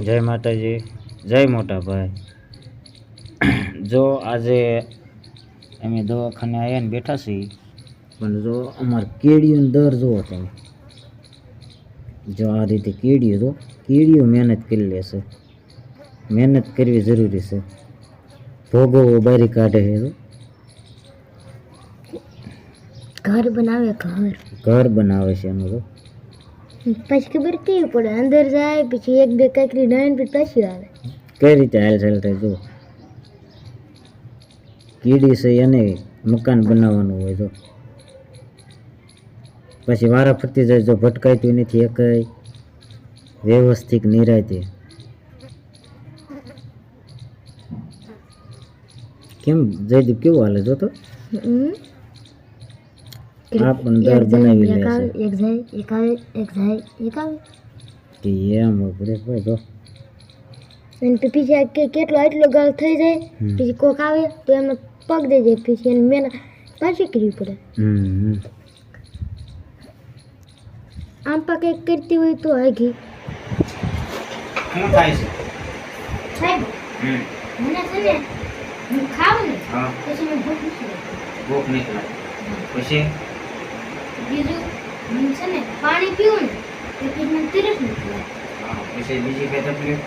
જય માતાજી જય મોટા ભાઈ જો આજે અમે દવાખાને આવ્યા ને બેઠા છીએ પણ જો અમારે કેડીઓનો દર જુઓ તમે જો આ રીતે કેડીઓ જો કેડીઓ મહેનત કરી લેશે મહેનત કરવી જરૂરી છે. ભોગવવો બારી કાઢે છે ઘર બનાવે ઘર. ઘર બનાવે છે એનું તો પછી ખબર કેવી પડે? અંદર જાય પછી એક બે કાંકરી ડાયન પછી પાછી આવે. કઈ રીતે હાલ ચાલ થાય જો? કીડી છે એને મકાન બનાવવાનું હોય તો. પછી વારા ફરતી જાય જો ભટકાયતું નથી એકાય. વ્યવસ્થિત નિરાયતી કેમ જયદીપ કેવું હાલે જો તો હમ. આ પણ દર બનાવી લે એક છે. એક જાય એક આવે એક જાય એક આવે કે એમ હોય ભાઈ તો. અને પછી કે કેટલો એટલો ગાળ થઈ જાય પછી કોક આવે તો એમાં પગ દઈ જાય પછી એને મહેનત પાછી કરવી પડે. આમ પા કંઈક કરતી હોય તો આગી. શું થાય છે? સાહેબ હમ. મને છે ને હું ખાઉં ને હા પછી મને ભૂખ નથી લાગતી. ભૂખ નીકળે પછી? બીજું છે ને પાણી પીવું ને પછી મને તરસ નથી લાગતી. બીજી કઈ તકલીફ?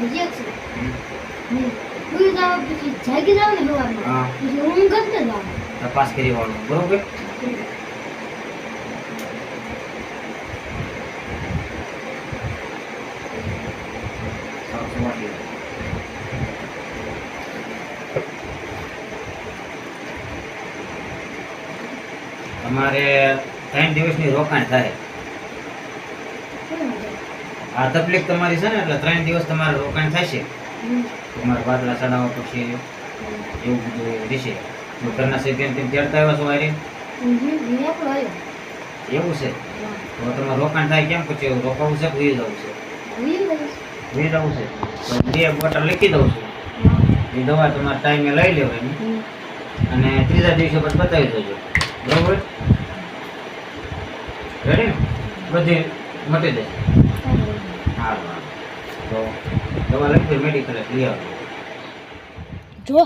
હજી એક સુઈ પછી જાગી જાવ ને સવારમાં પછી ઊંઘ જ જાઉં તપાસ કરી વાળો બરોબર? તમારે ત્રણ દિવસની રોકાણ થાય. આ તકલીફ તમારી છે ને એટલે ત્રણ દિવસ તમારે રોકાણ થશે. તમારે બાદલા ચડાવવા પછી એવું બધું રહેશે. ઘરના સભ્યને તેમ તેડતા આવ્યા છો હારે એવું છે? તો તમારે રોકાણ થાય કેમ? પછી રોકાવું છે ભૂલી જવું છે? ભૂલી જવું છે. તો બે બોટલ લખી દઉં છું. એ દવા તમારે ટાઈમે લઈ લેવાની. અને ત્રીજા દિવસે પછી બતાવી દેજો. બરોબર? રેડી ને બધી મટી જાય હા હા તો દવા લખી મેડિકલ લઈ આવજો જો.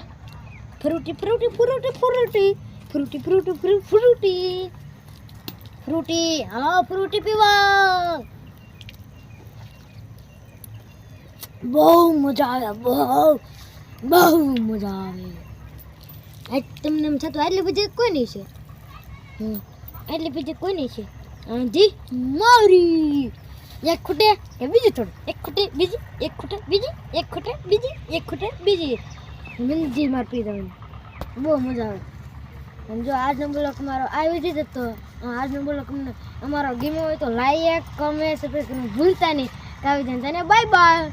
Frooti Frooti Frooti Frooti. Frooti Frooti, ફ્રૂ- ફ્રૂટી. ફ્રૂટી. હાલો, ફ્રૂટી પીવા. બહુ મજા આવે, બહુ બહુ મજા આવે. આજ તમને એમ થતું આટલી બધી કોઈ નહીં છે. હમ, બીજું નહીં છે. આંધી મારી. એક ખૂટે કે બીજું થોડું. એક ખૂટે બીજી. એક ખૂટે બીજી. એક ખૂટે બીજી. એક ખૂટે બીજી. મિલજી માર પી દઉં. બહુ મજા આવે. અને જો આજનો બ્લોક મારો આવી જશે તો આજનો બ્લોક અમને અમારો ગીમો હોય તો લાઈક કમેન્ટ સબસ્ક્રાઈબ ભૂલતા નહીં. આવી જાય બાય બાય